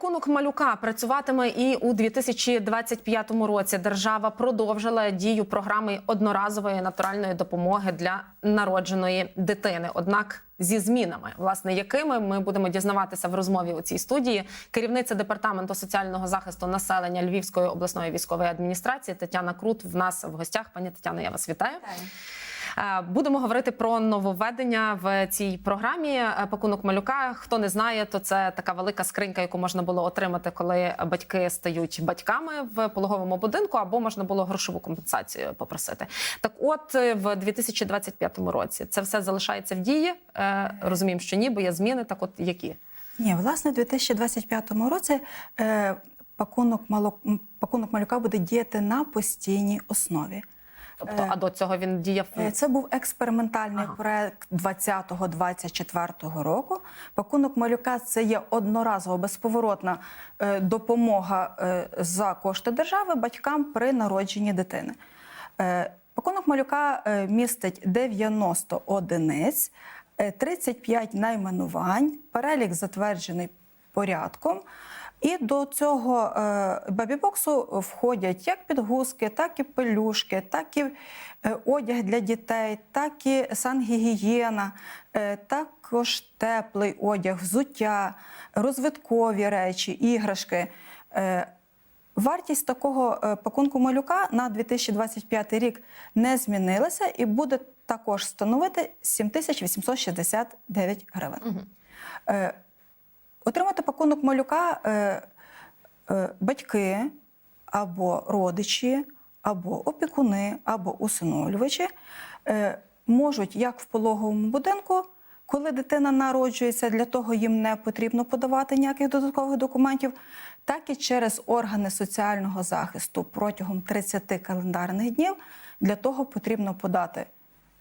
пакунок малюка працюватиме і у 2025 році. Держава продовжила дію програми одноразової натуральної допомоги для народженої дитини. Однак зі змінами, власне, якими ми будемо дізнаватися в розмові у цій студії, керівниця департаменту соціального захисту населення Львівської обласної військової адміністрації Тетяна Крут в нас в гостях. Пані Тетяно, я вас вітаю. Е, Будемо говорити про нововведення в цій програмі. Е, Пакунок малюка. Хто не знає, то це така велика скринька, яку можна було отримати, коли батьки стають батьками в пологовому будинку, або можна було грошову компенсацію попросити. Так, от е, в 2025 році це все залишається в дії. Е, Розуміємо, що ні, бо є зміни. Так, от які Ні, власне, у 2025 році е, пакунок, мало, м, пакунок малюка буде діяти на постійній основі. Тобто, а до цього він діяв Е, Це був експериментальний Ага. проект 20-24 року. Пакунок малюка це є одноразова безповоротна е, допомога е, за кошти держави батькам при народженні дитини. Е, Пакунок малюка е, містить 90 одиниць, е, 35 найменувань, перелік затверджений порядком. І до цього е, бабі-боксу входять як підгузки, так і пелюшки, так і е, одяг для дітей, так і сангігієна, е, також теплий одяг, взуття, розвиткові речі, іграшки. Вартість такого пакунку малюка на 2025 рік не змінилася і буде також становити 7869 гривень. Е, Отримати пакунок малюка е, е, батьки або родичі, або опікуни, або усиновлювачі е, можуть як в пологовому будинку, коли дитина народжується, для того їм не потрібно подавати ніяких додаткових документів, так і через органи соціального захисту протягом 30 календарних днів. Для того потрібно подати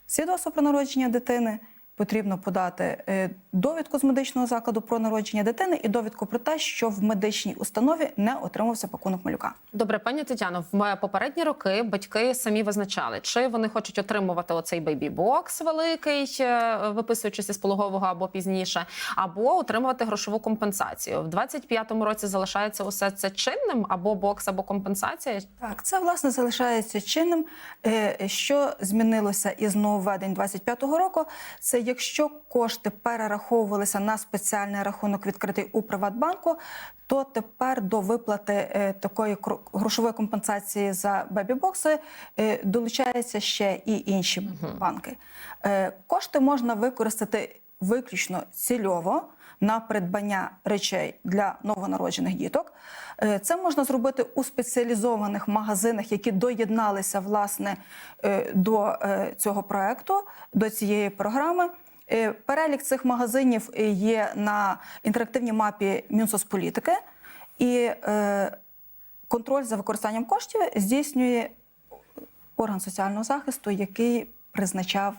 свідоцтво про народження дитини, потрібно подати е, довідку з медичного закладу про народження дитини і довідку про те, що в медичній установі не отримався пакунок малюка. Добре, пані Тетяно, в попередні роки батьки самі визначали, чи вони хочуть отримувати оцей бейбі-бокс великий, е, виписуючись із пологового або пізніше, або отримувати грошову компенсацію. В 25-му році залишається усе це чинним, або бокс, або компенсація. Так, це власне залишається чинним. Е, Що змінилося із нововведень 25-го року? Це якщо кошти перераховувалися на спеціальний рахунок, відкритий у Приватбанку, то тепер до виплати е, такої грошової компенсації за бебі-бокси е, долучаються ще і інші банки. Е, Кошти можна використати виключно цільово на придбання речей для новонароджених діток. Е, Це можна зробити у спеціалізованих магазинах, які доєдналися власне е, до е, цього проекту, до цієї програми. Перелік цих магазинів є на інтерактивній мапі Мінсоцполітики, і контроль за використанням коштів здійснює орган соціального захисту, який призначав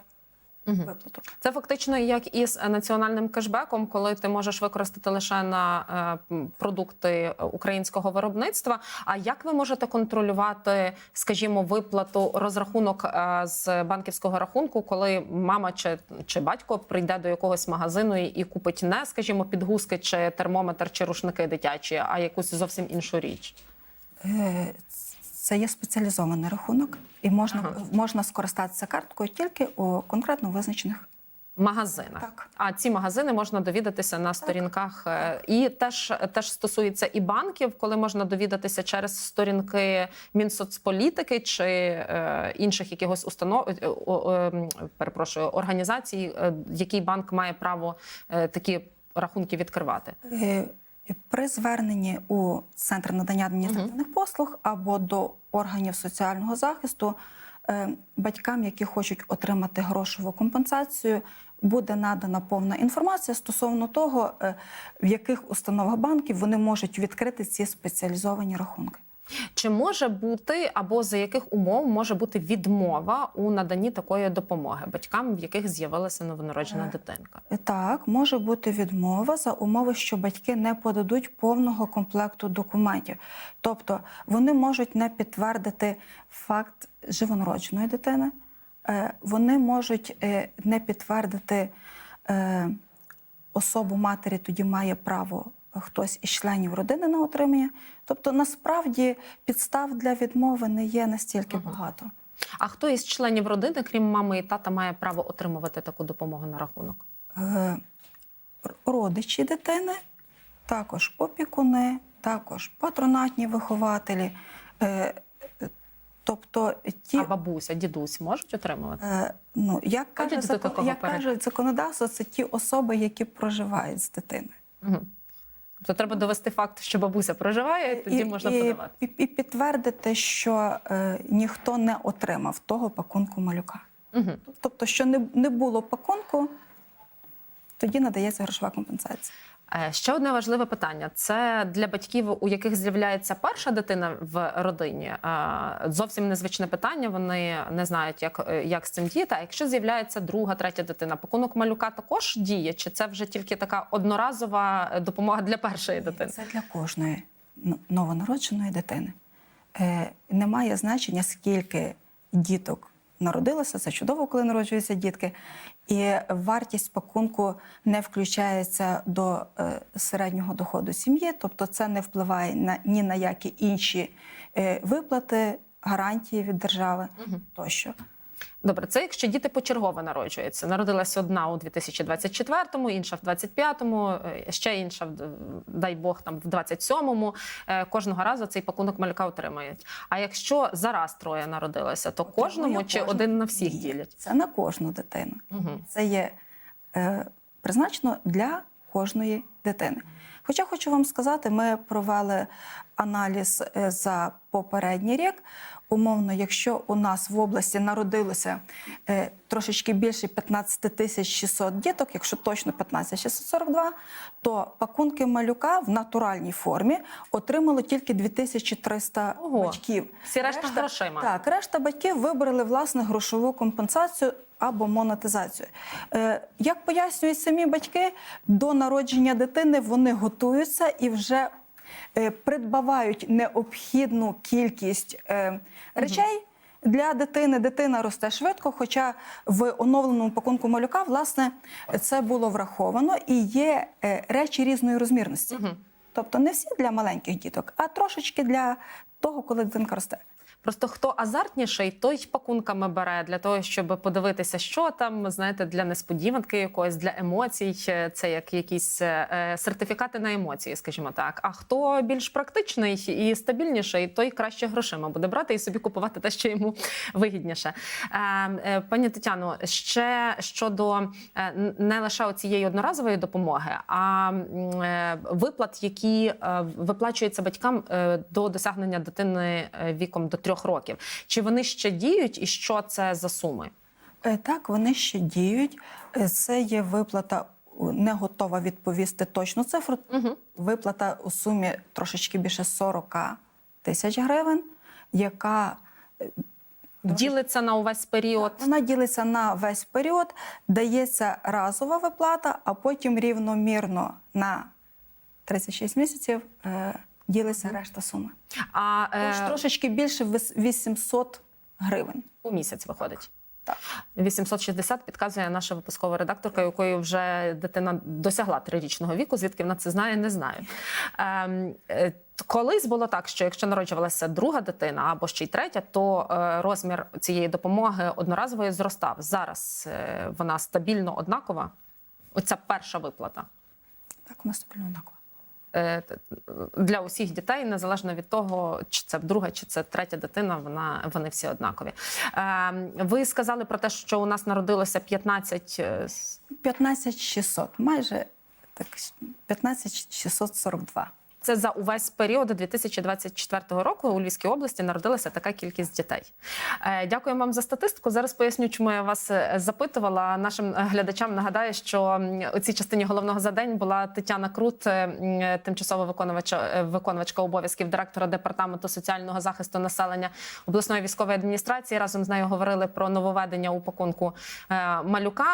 виплату. Це фактично як із національним кешбеком, коли ти можеш використати лише на е, продукти українського виробництва. А як ви можете контролювати, скажімо, виплату розрахунок е, з банківського рахунку, коли мама чи, чи батько прийде до якогось магазину і купить не, скажімо, підгузки чи термометр, чи рушники дитячі, а якусь зовсім іншу річ? Е, Це є спеціалізований рахунок, і можна, Ага. можна скористатися карткою тільки у конкретно визначених. магазинах. Так. А ці магазини можна довідатися на сторінках. е, І теж, теж стосується і банків, коли можна довідатися через сторінки Мінсоцполітики чи е, інших якихось установ, е, е, перепрошую, організацій, е, який банк має право е, такі рахунки відкривати. При зверненні у центр надання адміністративних послуг або до органів соціального захисту е, батькам, які хочуть отримати грошову компенсацію, буде надана повна інформація стосовно того, е, в яких установах банків вони можуть відкрити ці спеціалізовані рахунки. Чи може бути або за яких умов може бути відмова у наданні такої допомоги батькам, в яких з'явилася новонароджена Е, дитинка? Так, може бути відмова за умови, що батьки не подадуть повного комплекту документів. Тобто вони можуть не підтвердити факт живонародженої дитини, е, вони можуть е, не підтвердити е, особу матері, тоді має право хтось із членів родини на отримання. Тобто, насправді підстав для відмови не є настільки Мгм. багато. А хто із членів родини, крім мами і тата, має право отримувати таку допомогу на рахунок? Е, родичі дитини, також опікуни, також патронатні вихователі. Е, е, Тобто ті, А бабуся, дідусь можуть отримувати? е, ну, як, каже, закон, як каже законодавство, це ті особи, які проживають з дитиною. Угу. Тобто треба довести факт, що бабуся проживає, і тоді можна і, подавати. І, і підтвердити, що е, ніхто не отримав того пакунку малюка. Угу. Тобто, що не, не було пакунку, тоді надається грошова компенсація. Е, Ще одне важливе питання: це для батьків, у яких з'являється перша дитина в родині. Е, Зовсім незвичне питання. Вони не знають, як, е, як з цим діяти. А якщо з'являється друга, третя дитина, пакунок малюка також діє? Чи це вже тільки така одноразова допомога для першої дитини? Це для кожної новонародженої дитини. Немає значення, скільки діток народилося. Це чудово, коли народжуються дітки. І вартість пакунку не включається до е, середнього доходу сім'ї, тобто це не впливає на ні на які інші е, виплати, гарантії від держави угу. тощо. Добре, це якщо діти почергово народжуються. Народилась одна у 2024-му, інша в 25-му, е, ще інша, дай Бог, там в 27-му. Е, Кожного разу цей пакунок малюка отримають. А якщо зараз троє народилося, то кожному чи кожен. один на всіх ділять? Це на кожну дитину. Угу. Це є е, призначено для кожної дитини. Хоча хочу вам сказати, ми провели аналіз е, за попередній рік. Умовно, якщо у нас в області народилося е, трошечки більше 15 тисяч 600 діток, якщо точно 15 642, то пакунки малюка в натуральній формі отримало тільки 2300 Ого. батьків. Всі решта грошима. Так, решта батьків вибрали власне грошову компенсацію або монетизацію. Е, як пояснюють самі батьки, до народження дитини вони готуються і вже е, придбавають необхідну кількість е, речей. Для дитини дитина росте швидко, хоча в оновленому пакунку малюка, власне, це було враховано і є речі різної розмірності. Мгм. Тобто не всі для маленьких діток, а трошечки для того, коли дитинка росте. Просто хто азартніший, той пакунками бере для того, щоб подивитися, що там, знаєте, для несподіванки якоїсь, для емоцій. Е, Це як якісь е, сертифікати на емоції, скажімо так. А хто більш практичний і стабільніший, той краще грошима буде брати і собі купувати те, що йому вигідніше. Е, е, Пані Тетяно, ще щодо е, не лише цієї одноразової допомоги, а е, виплат, які е, виплачуються батькам е, до досягнення дитини е, віком до трьох років. Чи вони ще діють, і що це за суми? Е, Так, вони ще діють. Е, Це є виплата, не готова відповісти точну цифру. Угу. Виплата у сумі трошечки більше 40 тисяч гривень, яка Ділиться на увесь період. вона ділиться на весь період, дається разова виплата, а потім рівномірно на 36 місяців е, ділиться решта суми. А Тож е, трошечки більше вис- 800 гривень. у місяць виходить. Так. 860 підказує наша випускова редакторка, якої вже дитина досягла трирічного віку. Звідки вона це знає, не знаю. Ем, е, колись було так, що якщо народжувалася друга дитина або ще й третя, то е, розмір цієї допомоги одноразової зростав. Зараз е, вона стабільно однакова. Оця перша виплата. Так, нас стабільно однаково. Е, для усіх дітей, незалежно від того, чи це друга, чи це третя дитина, вона вони всі однакові. Е, Ви сказали про те, що у нас народилося 15 е, с- 15 600, майже так, 15 642. Це за увесь період 2024 року у Львівській області народилася така кількість дітей. Е, Дякую вам за статистику. Зараз поясню, чому я вас е, запитувала. Нашим е, глядачам нагадаю, що у цій частині головного за день була Тетяна Крут, тимчасова виконувача виконувачка обов'язків директора департаменту соціального захисту населення обласної військової адміністрації. Разом з нею говорили про нововведення у пакунку малюка.